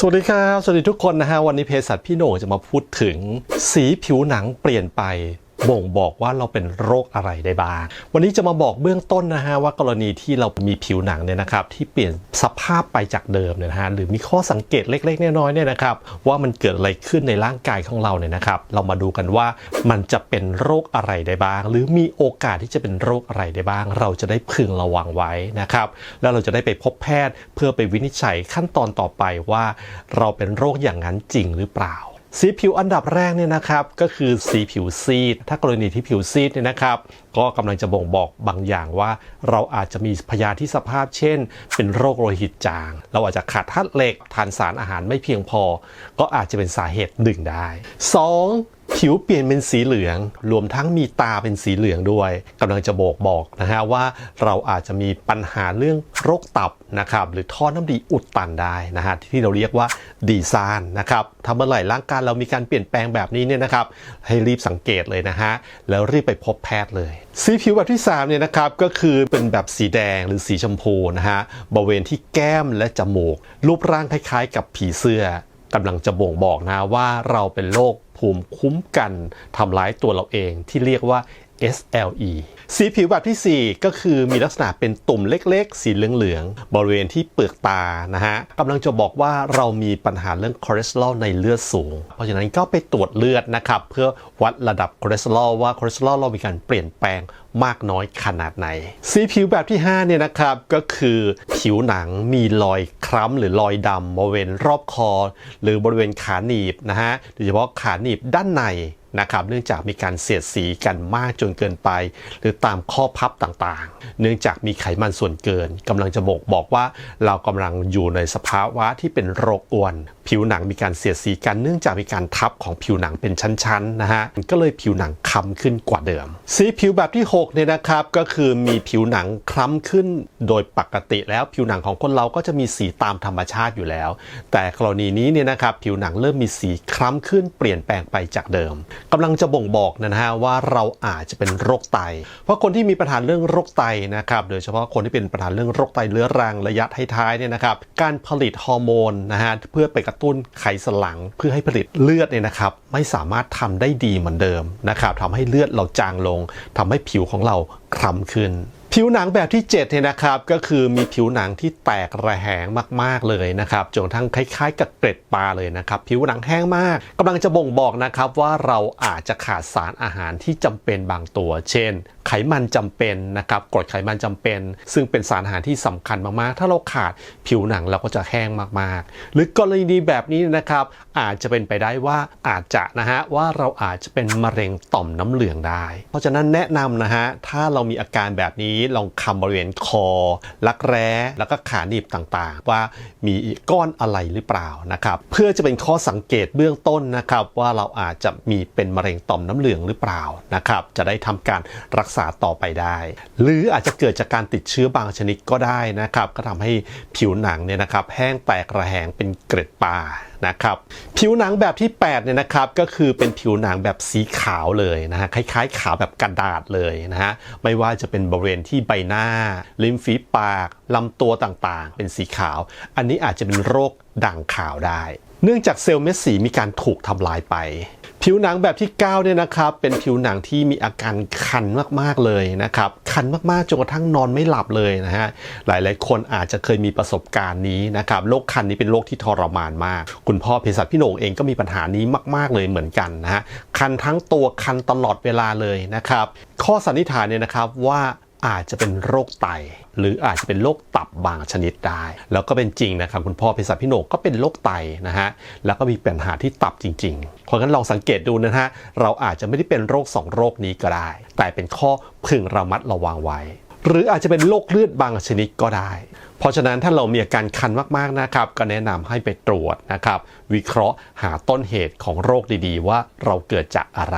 สวัสดีครับ สวัสดีทุกคนนะฮะ วันนี้เภสัชพี่โหน่งจะมาพูดถึงสีผิวหนังเปลี่ยนไป บ่งบอกว่าเราเป็นโรคอะไรได้บ้าง วันนี้จะมาบอกเบื้องต้นนะฮะว่ากรณีที่เรามีผิวหนังเนี่ยนะครับที่เปลี่ยนสภาพไปจากเดิมเนี่ยนะฮะหรือมีข้อสังเกตเล็กๆน้อยๆเนี่ยนะครับว่ามันเกิดอะไรขึ้นในร่างกายของเราเนี่ยนะครับ เรามาดูกันว่ามันจะเป็นโรคอะไรได้บ้าง หรือมีโอกาสที่จะเป็นโรคอะไรได้บ้าง เราจะได้พึงระวังไว้นะครับแล้วเราจะได้ไปพบแพทย์เพื่อไปวินิจฉัยขั้นตอนต่อไปว่า เราเป็นโรคอย่างนั้นจริงหรือเปล่า สีผิวอันดับแรกเนี่ยนะครับก็คือสีผิวซีด ถ้ากรณีที่ผิวซีดเนี่ยนะครับก็กำลังจะบ่งบอกบางอย่างว่า เราอาจจะมีพยาธิสภาพเช่น เป็นโรคโลหิตจาง เราอาจจะขาดธาตุเหล็กทานสารอาหารไม่เพียงพอ ก็อาจจะเป็นสาเหตุหนึ่งได้ 2. ผิวเปลี่ยนเป็นสีเหลือง รวมทั้งมีตาเป็นสีเหลืองด้วยกำลังจะบอกบอกนะฮะว่าเราอาจจะมีปัญหาเรื่องโรคตับนะครับหรือท่อน้ำดีอุดตันได้นะฮะที่เราเรียกว่าดีซานนะครับถ้าเมื่อไหร่ร่างกายเรามีการเปลี่ยนแปลงแบบนี้เนี่ยนะครับให้รีบสังเกตเลยนะฮะแล้วรีบไปพบแพทย์เลย สีผิวแบบที่3เนี่ยนะครับก็คือเป็นแบบสีแดงหรือสีชมพูนะฮะบริเวณที่แก้มและจมูก รูปร่างคล้ายๆ กับผีเสื้อกำลังจะบ่งบอกนะว่าเราเป็นโรคภูมิคุ้มกันทำร้ายตัวเราเองที่เรียกว่า SLE สีผิวแบบที่ 4 ก็คือมีลักษณะเป็นตุ่มเล็กๆ สีเหลืองๆ บริเวณที่เปลือกตานะฮะกำลังจะบอกว่าเรามีปัญหาเรื่องคอเลสเตอรอลในเลือดสูง เพราะฉะนั้นก็ไปตรวจเลือดนะครับ เพื่อวัดระดับคอเลสเตอรอลว่าคอเลสเตอรอลเรามีการเปลี่ยนแปลงมากน้อยขนาดไหน สีผิวแบบที่ 5 เนี่ยนะครับ ก็คือผิวหนังมีรอยคล้ำหรือรอยดำบริเวณรอบคอ หรือบริเวณขาหนีบนะฮะโดยเฉพาะขาหนีบด้านในนะครับเนื่องจากมีการเสียดสีกันมากจนเกินไป หรือตามข้อพับต่างๆ เนื่องจากมีไขมันส่วนเกินกำลังจะบอกบอกว่าเรากำลังอยู่ในสภาวะที่เป็นโรคอ้วน ผิวหนังมีการเสียดสีกันเนื่องจากมีการทับของผิวหนังเป็นชั้นๆนะฮะก็เลยผิวหนังคล้ำขึ้นกว่าเดิม สีผิวแบบที่6เนี่ยนะครับก็คือมีผิวหนังคล้ำขึ้นโดยปกติแล้วผิวหนังของคนเราก็จะมีสีตามธรรมชาติอยู่แล้ว แต่กรณีนี้เนี่ยนะครับผิวหนังเริ่มมีสีคล้ำขึ้นเปลี่ยนแปลงไปจากเดิมกำลังจะบ่งบอกนะฮะว่าเราอาจจะเป็นโรคไต เพราะคนที่มีปัญหาเรื่องโรคไตนะครับโดยเฉพาะคนที่เป็นปัญหาเรื่องโรคไตเรื้อรังระยะท้ายๆเนี่ยนะครับการผลิตฮอร์โมนนะฮะเพื่อไปกระตุ้นไขสันหลัง เพื่อให้ผลิตเลือดเนี่ยนะครับไม่สามารถทำได้ดีเหมือนเดิมนะครับทำให้เลือดเราจางลงทำให้ผิวของเราคล้ำขึ้น ผิวหนังแบบที่7เนี่ยนะครับก็คือมีผิวหนังที่แตกระแหงมากๆเลยนะครับจนกระทั่งคล้ายๆ กับเกล็ดปลาเลยนะครับผิวหนังแห้งมากกำลังจะบ่งบอกนะครับว่าเราอาจจะขาดสารอาหารที่จำเป็นบางตัว เช่น ไขมันจำเป็นนะครับกรดไขมันจำเป็น ซึ่งเป็นสารอาหารที่สำคัญมากๆ ถ้าเราขาดผิวหนังเราก็จะแห้งมากๆ หรือกรณีแบบนี้นะครับอาจจะเป็นไปได้ว่าอาจจะนะฮะว่าเราอาจจะเป็นมะเร็งต่อมน้ำเหลืองได้ เพราะฉะนั้นแนะนำนะฮะถ้าเรามีอาการแบบนี้ลองคำบริเวณคอรักแร้แล้วก็ขาหนีบต่างๆ ว่ามีก้อนอะไรหรือเปล่านะครับเพื่อจะเป็นข้อสังเกตเบื้องต้นนะครับว่าเราอาจจะมีเป็นมะเร็งต่อมน้ำเหลืองหรือเปล่านะครับจะได้ทำการรักษาต่อไปได้ หรืออาจจะเกิดจากการติดเชื้อบางชนิดก็ได้นะครับก็ทำให้ผิวหนังเนี่ยนะครับแห้งแตกระแหงเป็นเกล็ดปลานะครับผิวหนังแบบที่ 8 เนี่ยนะครับก็คือเป็นผิวหนังแบบสีขาวเลยนะฮะคล้ายๆ ขาวแบบกระดาษเลยนะฮะไม่ว่าจะเป็นบริเวณที่ใบหน้าริมฝีปากลำตัวต่างๆ เป็นสีขาว อันนี้อาจจะเป็นโรคด่างขาวได้ เนื่องจากเซลล์เม็ดสีมีการถูกทำลายไปผิวหนังแบบที่ 9 เนี่ยนะครับ เป็นผิวหนังที่มีอาการคันมาก ๆ เลยนะครับ คันมากๆจนกระทั่งนอนไม่หลับเลยนะฮะหลายๆ คนอาจจะเคยมีประสบการณ์นี้นะครับโรคคันนี้เป็นโรคที่ทรมานมาก คุณพ่อเภสัชพี่โหน่งเองก็มีปัญหานี้มาก ๆเลยเหมือนกันนะฮะคันทั้งตัวคันตลอดเวลาเลยนะครับ ข้อสันนิษฐานเนี่ยนะครับว่า อาจจะเป็นโรคไต หรืออาจจะเป็นโรคตับบางชนิดได้ แล้วก็เป็นจริงนะครับ คุณพ่อเภสัชพี่โหนกก็เป็นโรคไตนะฮะแล้วก็มีปัญหาที่ตับจริงๆ เพราะงั้นลองสังเกตดูนะฮะเราอาจจะไม่ได้เป็นโรค 2 โรคนี้ก็ได้ แต่เป็นข้อพึงระมัดระวังไว้ หรืออาจจะเป็นโรคเลือดบางชนิดก็ได้ เพราะฉะนั้นถ้าเรามีอาการคันมากๆนะครับ ก็แนะนำให้ไปตรวจนะครับ วิเคราะห์หาต้นเหตุของโรคดีๆ ว่าเราเกิดจากอะไร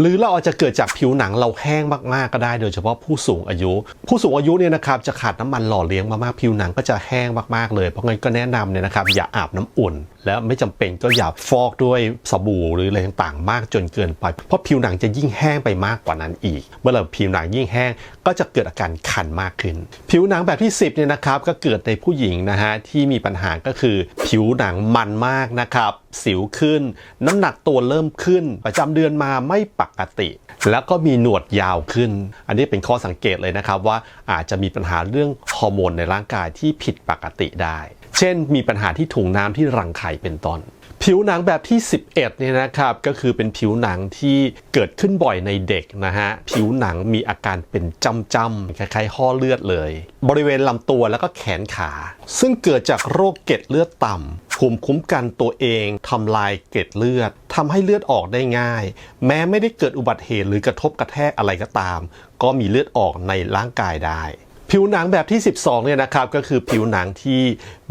หรือเราอาจจะเกิดจากผิวหนังเราแห้งมากๆก็ได้โดยเฉพาะผู้สูงอายุ ผู้สูงอายุเนี่ยนะครับจะขาดน้ำมันหล่อเลี้ยงมากๆผิวหนังก็จะแห้งมากๆเลย เพราะงั้นก็แนะนำเนี่ยนะครับอย่าอาบน้ำอุ่น และไม่จำเป็นก็อย่าฟอกด้วยสบู่หรืออะไรต่างๆ มากจนเกินไป เพราะผิวหนังจะยิ่งแห้งไปมากกว่านั้นอีก เมื่อเราผิวหนังยิ่งแห้งก็จะเกิดอาการคันมากขึ้น ผิวหนังแบบที่ 10เนี่ยนะครับก็เกิดในผู้หญิงนะฮะที่มีปัญหาก็คือผิวหนังมันมากนะครับสิวขึ้น น้ำหนักตัวเริ่มขึ้น ประจำเดือนมาไม่ปกติ แล้วก็มีหนวดยาวขึ้น อันนี้เป็นข้อสังเกตเลยนะครับว่าอาจจะมีปัญหาเรื่องฮอร์โมนในร่างกายที่ผิดปกติได้ เช่น มีปัญหาที่ถุงน้ำที่รังไข่เป็นต้นผิวหนังแบบที่ 11เนี่ยนะครับก็คือเป็นผิวหนังที่เกิดขึ้นบ่อยในเด็กนะฮะผิวหนังมีอาการเป็นจ้ำๆคล้ายๆห่อเลือดเลย บริเวณลำตัวแล้วก็แขนขา ซึ่งเกิดจากโรคเกล็ดเลือดต่ำ ภูมิคุ้มกันตัวเองทำลายเกล็ดเลือดทำให้เลือดออกได้ง่าย แม้ไม่ได้เกิดอุบัติเหตุหรือกระทบกระแทกอะไรก็ตาม ก็มีเลือดออกในร่างกายได้ ผิวหนังแบบที่ 12เนี่ยนะครับก็คือผิวหนังที่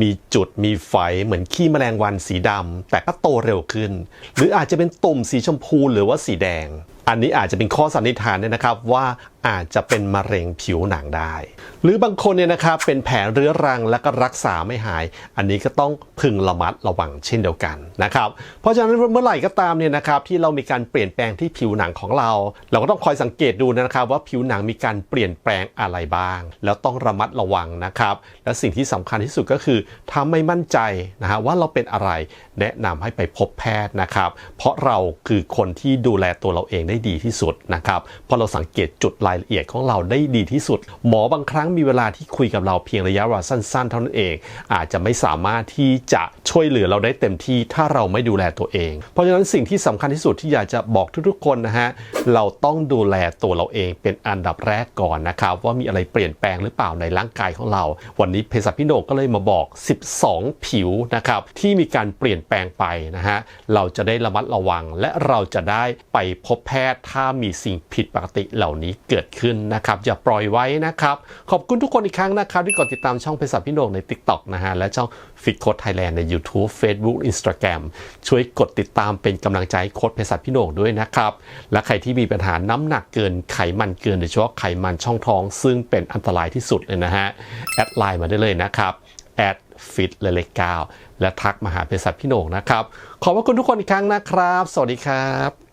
มีจุดมีไฝเหมือนขี้แมลงวันสีดำแต่ก็โตเร็วขึ้น หรืออาจจะเป็นตุ่มสีชมพูหรือว่าสีแดง อันนี้อาจจะเป็นข้อสันนิษฐานเนี่ยนะครับว่าอาจจะเป็นมะเร็งผิวหนังได้ หรือบางคนเนี่ยนะครับเป็นแผลเรื้อรังและก็รักษาไม่หาย อันนี้ก็ต้องพึงระมัดระวังเช่นเดียวกันนะครับเพราะฉะนั้นเมื่อไหร่ก็ตามเนี่ยนะครับที่เรามีการเปลี่ยนแปลงที่ผิวหนังของเรา เราก็ต้องคอยสังเกตดูนะครับ ว่าผิวหนังมีการเปลี่ยนแปลงอะไรบ้าง แล้วต้องระมัดระวังนะครับ และสิ่งที่สำคัญที่สุดก็คือถ้าไม่มั่นใจนะฮะว่าเราเป็นอะไรแนะนำให้ไปพบแพทย์นะครับ เพราะเราคือคนที่ดูแลตัวเราเองได้ดีที่สุดนะครับเพราะเราสังเกตจุดรายละเอียดของเราได้ดีที่สุด หมอบางครั้งมีเวลาที่คุยกับเราเพียงระยะเวลาสั้นๆ เท่านั้นเอง อาจจะไม่สามารถที่จะช่วยเหลือเราได้เต็มที่ถ้าเราไม่ดูแลตัวเอง เพราะฉะนั้นสิ่งที่สำคัญที่สุดที่อยากจะบอกทุกๆคนนะฮะเราต้องดูแลตัวเราเองเป็นอันดับแรกก่อนนะครับว่ามีอะไรเปลี่ยนแปลงหรือเปล่าในร่างกายของเรา วันนี้เภสัชพี่โหนกก็เลยมาบอก 12 ผิวนะครับที่มีการเปลี่ยนแปลงไปนะฮะเราจะได้ระมัดระวังและเราจะได้ไปพบแพทย์ถ้ามีสิ่งผิดปกติเหล่านี้เกิดขึ้นนะครับ อย่าปล่อยไว้นะครับ ขอบคุณทุกคนอีกครั้งนะครับ ที่กดติดตามช่องเภสัชพี่โหนงใน TikTok นะฮะและช่องฟิตโค้ดไทยแลนด์ใน YouTube Facebook Instagram ช่วยกดติดตามเป็นกำลังใจโค้ดเภสัชพี่โหนงด้วยนะครับ และใครที่มีปัญหาน้ำหนักเกินไขมันเกินโดยเฉพาะไขมันช่องท้อง ซึ่งเป็นอันตรายที่สุดเลยนะฮะแอดไลน์มาได้เลยนะครับแอดฟิตเลเลกาและทักมาหาเภสัชพี่โหนงนะครับ ขอบพระคุณทุกคนอีกครั้งนะครับ สวัสดีครับ